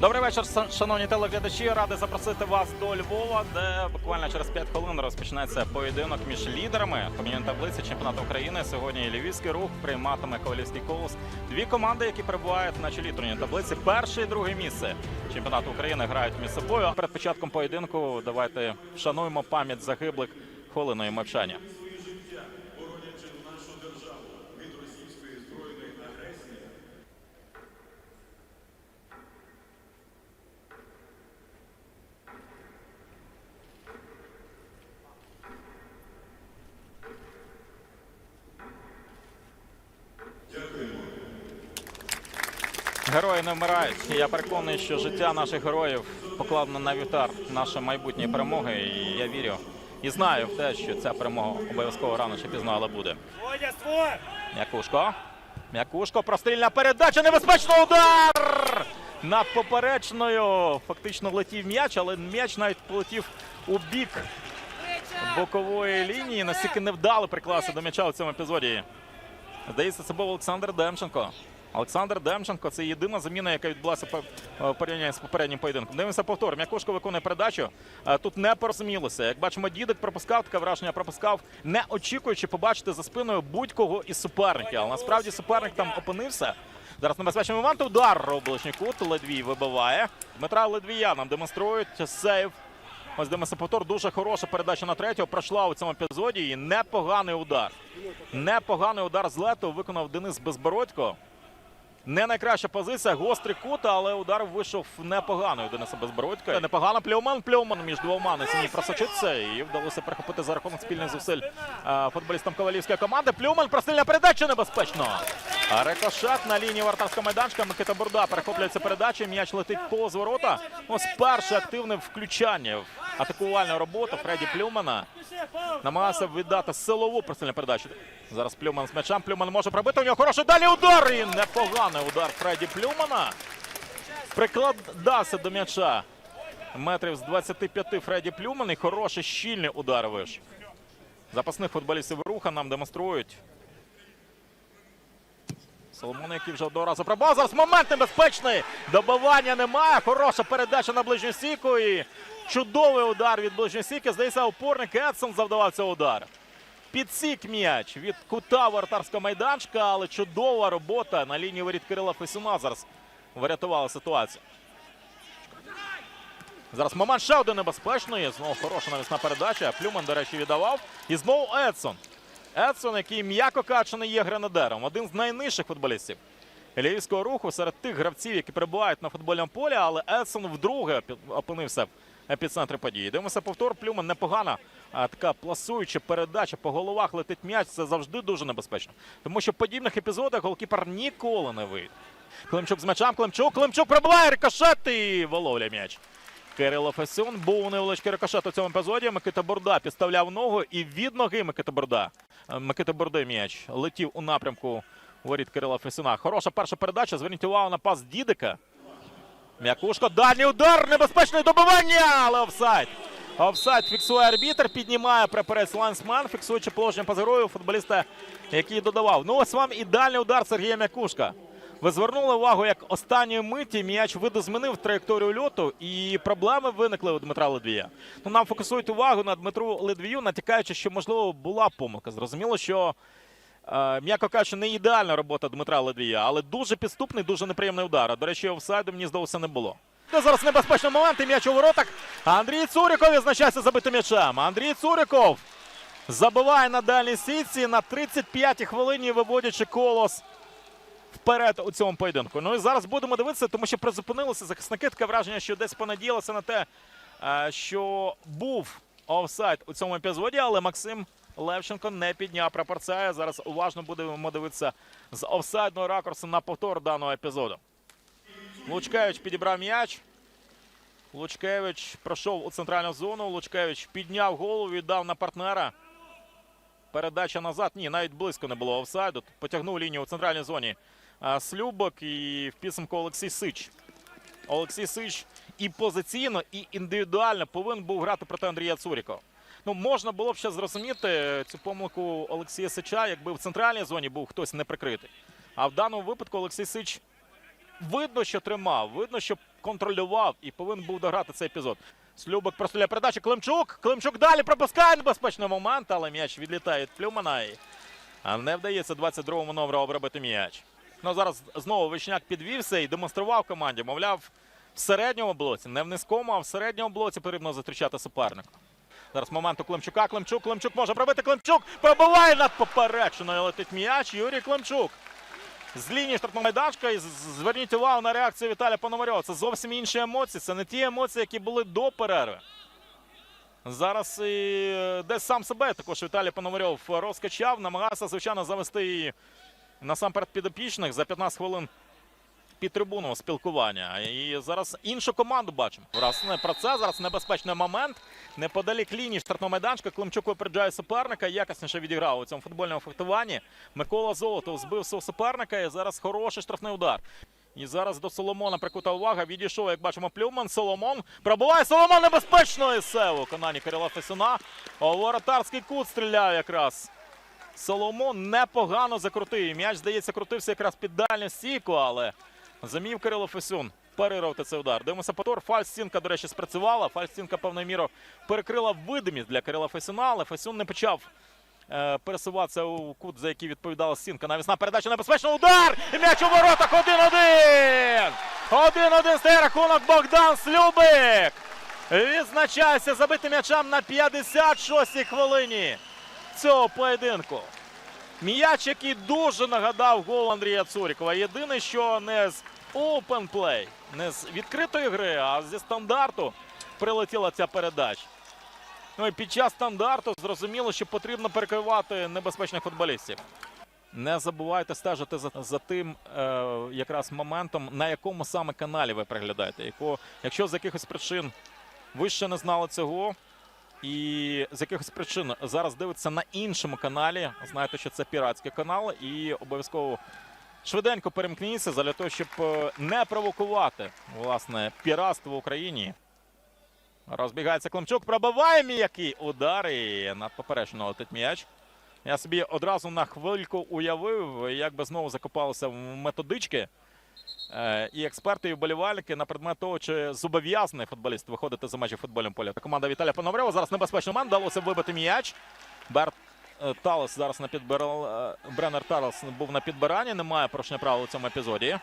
Добрий вечір, шановні телеглядачі. Радий запросити вас до Львова, де буквально через 5 хвилин розпочнеться поєдинок між лідерами турнірної таблиці чемпіонату України. Сьогодні Львівський рух прийматиме Ковалівський колос. Дві команди, які перебувають на чолі турнірної таблиці. Перше і друге місце чемпіонату України грають між собою. Перед початком поєдинку давайте вшануємо пам'ять загиблих хвилиною мовчання. Герої не вмирають. Я переконаний, що життя наших героїв покладено на вівтар нашої майбутньої перемоги. І я вірю і знаю в те, що ця перемога обов'язково рано чи пізно, але буде. М'якушко. М'якушко, прострільна передача, небезпечний удар! Над поперечною фактично летів м'яч, але м'яч навіть полетів у бік бокової лінії. Настільки невдало приклався до м'яча у цьому епізоді. Здається, це був Олександр Демченко. Олександр Демченко це єдина заміна, яка відбулася е, в порівнянні з попереднім поєдинком. Дивимося повтор. М'якушко виконує передачу. Е, Тут не порозумілося. Як бачимо, дідик пропускав таке враження, пропускав, не очікуючи побачити за спиною будь-кого із суперників. Але насправді суперник там опинився. Зараз небезпечний момент. Удар у кут. Ледвій вибиває. Дмитра Ледвія нам демонструють сейв. Ось дивимося повтор. Дуже хороша передача на третього. Пройшла у цьому епізоді. І непоганий удар. Непоганий удар з лету виконав Денис Безбородько. Не найкраща позиція, гострий кут, але удар вийшов непогано. Дениса Безбородька. Непогано плюман, плюман між двома на сіні просочиться і вдалося перехопити за рахунок спільних зусиль е, футболістам ковалівської команди. Плюман, простильна передача небезпечно. А Рикошет на лінії вартарського майданчика. Микита Бурда перехоплюється передача. М'яч летить повз ворота. Ось перше активне включання в атакувальну роботу Фредді Плюмана. Намагався віддати силову простильну передачу. Зараз Плюман з м'ячем. Плюман може пробити. У нього хороший далі удар. І непоганий удар Фредді Плюмана. Прикладався до м'яча. Метрів з 25 Фредді Плюман. І хороший щільний удар виш. Запасних футболістів руха нам демонструють. Соломон, який вже одного разу пробав. Зараз момент небезпечний. Добивання немає. Хороша передача на ближню стійку. І чудовий удар від ближньої стійки. Здається, опорник Едсон завдавав цей удар. Підсік м'яч від кута вратарського майданчика, але чудова робота на лінії воріт Кирила Фесюна зараз врятувала ситуацію. Зараз момент ще один небезпечний. Знову хороша навісна передача. Плюман, до речі, віддавав. І знову Едсон. Едсон, який м'яко кажучи, не є гренадером. Один з найнижчих футболістів львівського руху серед тих гравців, які перебувають на футбольному полі, але Едсон вдруге опинився в епіцентрі події. Дивимося повтор. Плюман непогана. а, Така пласуюча передача по головах летить м'яч. Це завжди дуже небезпечно. Тому що в подібних епізодах голкіпер ніколи не вийде. Климчук з м'ячем. Климчук. Климчук пробиває рикошет і виловлює м'яч. Кирило Фесюн був невеличкий рикошет у цьому епізоді. Микита Бурда підставляв ногу і від ноги Микита Бурда. е, Микита Бурди м'яч летів у напрямку воріт Кирила Фесюна. Хороша перша передача. Зверніть увагу на пас Дідика. М'якушко, дальній удар, небезпечне добивання, але офсайд. Офсайд фіксує арбітр, піднімає прапорець лайнсмен, фіксуючи положення поза грою футболіста, який додавав. Ну ось вам ідеальний удар Сергія М'якушка. Ви звернули увагу, як останньої миті м'яч видозмінив траєкторію льоту, і проблеми виникли у Дмитра Ледвія. Ну, нам фокусують увагу на Дмитру Ледвію, натякаючи, що можливо була помилка. Зрозуміло, що Е, М'яко кажучи, не ідеальна робота Дмитра Ледвія, але дуже підступний, дуже неприємний удар. До речі, офсайду мені здалося не було. Зараз небезпечний момент і м'яч у воротах. Андрій Цуріков відзначається забитим м'ячем. Андрій Цуріков забиває на дальній сітці на 35-й хвилині, виводячи колос вперед у цьому поєдинку. Ну і зараз будемо дивитися, тому що призупинилися захисники. Таке враження, що десь понадіялися на те, е, що був офсайд у цьому епізоді, але Максим Левченко не підняв прапорця. Зараз уважно будемо дивитися з офсайдного ракурсу на повтор даного епізоду. Лучкевич підібрав м'яч. Лучкевич пройшов у центральну зону. Лучкевич підняв голову, віддав на партнера. Передача назад. Ні, навіть близько не було офсайду. Потягнув лінію у центральній зоні Слюбок і в підсумку Олексій Сич. Олексій Сич і позиційно, і індивідуально повинен був грати проти Андрія Цурікова. Ну, можна було б ще зрозуміти цю помилку Олексія Сича, якби в центральній зоні був хтось не прикритий. А в даному випадку Олексій Сич видно, що тримав, видно, що контролював і повинен був дограти цей епізод. Слюбик простріляє передачу. Климчук. Климчук далі пропускає небезпечний момент, але м'яч відлітає від Плюмана. І... А не вдається 22-му номеру обробити м'яч. Ну зараз знову Вишняк підвівся і демонстрував команді. Мовляв, в середньому блоці, не в низькому, а в середньому блоці потрібно зустрічати суперника. Зараз момент у Климчука. Климчук, Климчук може пробити. Климчук пробиває над поперечиною. Летить м'яч. Юрій Климчук. З лінії штрафного майданчика. І зверніть увагу на реакцію Віталія Пономарьова. Це зовсім інші емоції. Це не ті емоції, які були до перерви. Зараз і е, десь сам себе також Віталій Пономарьов розкачав, намагався, звичайно, завести і насамперед підопічних за 15 хвилин під трибуну спілкування. І зараз іншу команду бачимо. Власне, про це зараз небезпечний момент. Неподалік лінії штрафного майданчика. Климчук випереджає суперника. Якісніше відіграв у цьому футбольному фехтуванні. Микола Золотов збив свого суперника. І зараз хороший штрафний удар. І зараз до Соломона прикута увага. Відійшов, як бачимо, Плюман. Соломон пробуває. Соломон небезпечно і все у Кирила Фесюна. Воротарський кут стріляє якраз. Соломон непогано закрутив. М'яч, здається, крутився якраз під дальню стійку, але замів Кирило Фесюн перервати цей удар. Дивимося повтор. Фальстінка, до речі, спрацювала. Фальстінка певною мірою перекрила видимість для Кирила Фесюна, але Фесюн не почав е, пересуватися у кут, за який відповідала стінка. Навісна передача небезпечний удар! І м'яч у воротах 1-1! 1-1 стає рахунок Богдан Слюбик! Відзначається забитим м'ячем на 56-й хвилині цього поєдинку. М'яч, який дуже нагадав гол Андрія Цурікова. Єдине, що не з open play, не з відкритої гри, а зі стандарту прилетіла ця передача. Ну і під час стандарту зрозуміло, що потрібно перекривати небезпечних футболістів. Не забувайте стежити за, за тим е, якраз моментом, на якому саме каналі ви приглядаєте. Яко, якщо з якихось причин ви ще не знали цього, і з якихось причин зараз дивитеся на іншому каналі. Знаєте, що це піратський канал, і обов'язково швиденько перемкніться для того, щоб е, не провокувати власне піратство в Україні. Розбігається Климчук, пробиває м'який удар і над поперечину летить м'яч. Я собі одразу на хвильку уявив, як би знову закопалися в методички. Е, І експерти, і вболівальники на предмет того, чи зобов'язаний футболіст виходити за межі футбольного поля. Команда Віталія Пономарьова зараз небезпечний момент. Вдалося вибити м'яч. Берт е, Талес зараз на підбирал... е, Бреннер Талес був на підбиранні. Немає порушення правил у цьому епізоді.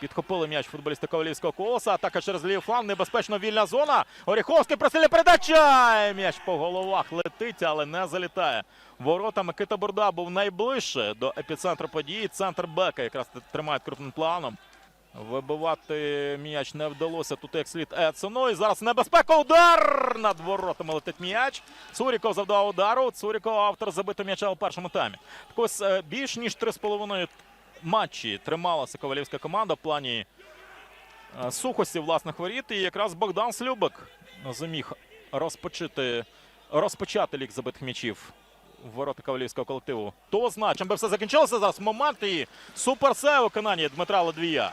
Підхопили м'яч футболісти Ковалівського колоса. Атака через лівий фланг. Небезпечно вільна зона. Оріховський просили передача. М'яч по головах летить, але не залітає. Ворота Микита Бурда був найближче до епіцентру події. Центр Бека якраз тримають крупним планом. Вибивати м'яч не вдалося тут як слід Едсону. І зараз небезпека. Удар! Над воротами летить м'яч. Цуріков завдав удару. Цуріков автор забитого м'яча у першому таймі. Так ось е, більш ніж 3,5 матчі трималася ковалівська команда в плані е, сухості власних воріт. І якраз Богдан Слюбик зуміг розпочати, розпочати лік забитих м'ячів ворота ковалівського колективу. То знає, чим би все закінчилося зараз. Момент і суперсей у виконанні Дмитра Ледвія.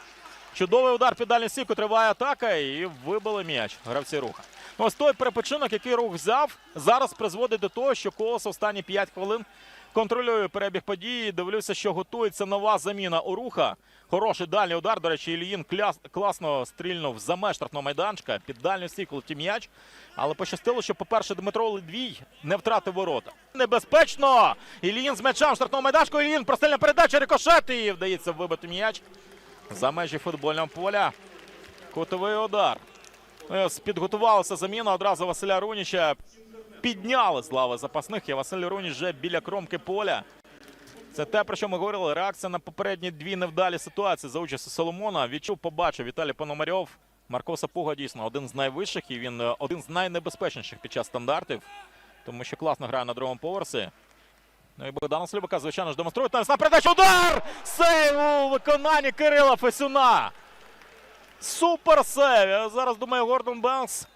Чудовий удар під дальню стійку, триває атака і вибили м'яч гравці руха. Ну, Ось той перепочинок, який рух взяв, зараз призводить до того, що колос останні 5 хвилин контролює перебіг події. Дивлюся, що готується нова заміна у руха. Хороший дальній удар. До речі, Ільїн кляс- класно стрільнув за меж штрафного майданчика під дальню стійку летів м'яч. Але пощастило, що, по-перше, Дмитро Ледвій не втратив ворота. Небезпечно! Ільїн з м'ячем штрафного майданчика. Ільїн простельна передача, рикошет і вдається вибити м'яч за межі футбольного поля. Кутовий удар. Підготувалася заміна одразу Василя Руніча. Підняли з лави запасних. І Василь Руніч вже біля кромки поля. Це те, про що ми говорили. Реакція на попередні дві невдалі ситуації за участю Соломона. Відчув, побачив Віталій Пономарьов. Марко Сапуга дійсно один з найвищих і він е, один з найнебезпечніших під час стандартів. Тому що класно грає на другому поверсі. Ну і Богдана Слюбика, звичайно ж, демонструє. Там на передачу удар! Сейв у виконанні Кирила Фесюна. Супер сейв! Я зараз думаю, Гордон Бенкс.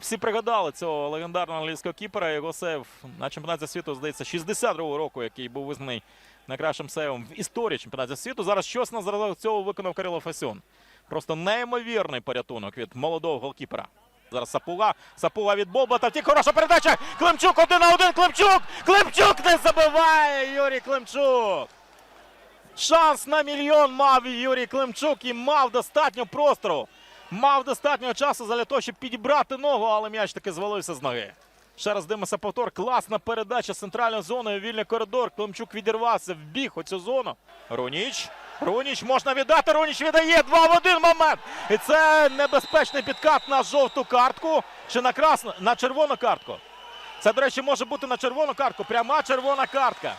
Всі пригадали цього легендарного англійського кіпера. Його сейв на чемпіонаті світу, здається, 62-го року, який був визнаний найкращим сейвом в історії чемпіонату світу. Зараз щось на зразок цього виконав Кирило Фесюн. Просто неймовірний порятунок від молодого голкіпера. Зараз Сапуга. Сапуга від Болбата. Втік хороша передача. Климчук один на один. Климчук! Климчук не забиває! Юрій Климчук! Шанс на мільйон мав Юрій Климчук і мав достатньо простору. Мав достатньо часу для того, щоб підібрати ногу, але м'яч таки звалився з ноги. Ще раз дивимося повтор. Класна передача з центральною зоною. Вільний коридор. Климчук відірвався, вбіг у цю зону. Руніч. Руніч можна віддати. Руніч віддає. Два в один момент. І це небезпечний підкат на жовту картку. Чи на красну? На червону картку. Це, до речі, може бути на червону картку. Пряма червона картка.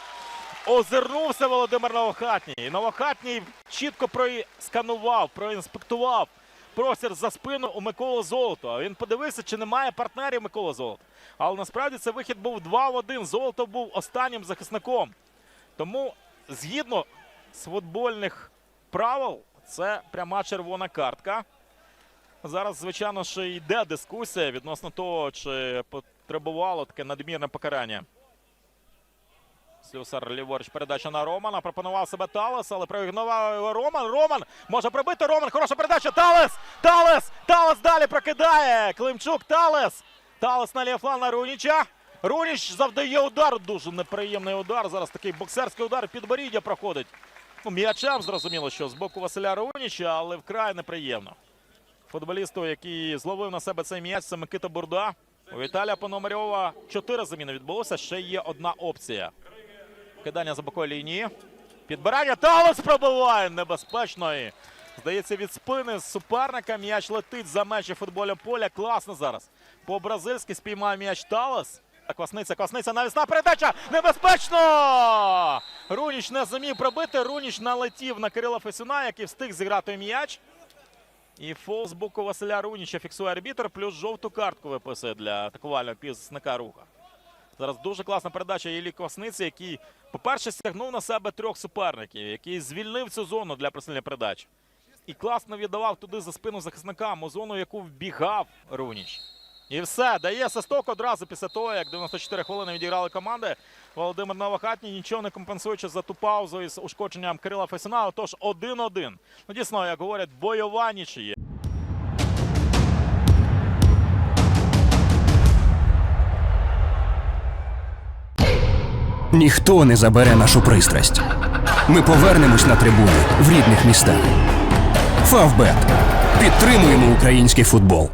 Озирнувся Володимир Новохатній. І Новохатній чітко просканував, проінспектував простір за спину у Миколи Золото. Він подивився, чи немає партнерів Миколи Золота. Але насправді це вихід був 2 в 1. Золото був останнім захисником. Тому, згідно з футбольних правил, це пряма червона картка. Зараз, звичайно, ще йде дискусія відносно того, чи потребувало таке надмірне покарання. Слюсар ліворуч передача на Романа. Пропонував себе Талес, але проігнорував його Роман. Роман може пробити Роман. Хороша передача. Талес! Талес! Талес далі прокидає. Климчук Талес. Талес на лівфлан на Руніча. Руніч завдає удар. Дуже неприємний удар. Зараз такий боксерський удар підборіддя проходить. Ну, м'ячем зрозуміло, що з боку Василя Руніча, але вкрай неприємно. Футболісту, який зловив на себе цей м'яч, це Микита Бурда. У Віталія Пономарьова чотири заміни відбулося. Ще є одна опція. Кидання за бокової лінії. Підбирання Талос пробиває небезпечно. І, здається, від спини суперника м'яч летить за межі футбольного поля. Класно зараз. По-бразильськи спіймає м'яч Талос. Квасниця, Квасниця, навісна передача! Небезпечно! Руніч не зумів пробити. Руніч налетів на Кирила Фесюна, який встиг зіграти м'яч. І фол з боку Василя Руніча фіксує арбітр, плюс жовту картку виписує для атакувального півзасника руха. Зараз дуже класна передача Єлі Квасниці, який, по-перше, стягнув на себе трьох суперників, який звільнив цю зону для присильної передачі. І класно віддавав туди за спину захисникам у зону, яку вбігав Руніч. І все, дає свисток одразу після того, як 94 хвилини відіграли команди. Володимир Новохатній нічого не компенсуючи за ту паузу із ушкодженням Кирила Фесіна. Отож, 1-1. Ну, дійсно, як говорять, бойова нічиє. Ніхто не забере нашу пристрасть. Ми повернемось на трибуни в рідних містах. Фавбет. Підтримуємо український футбол.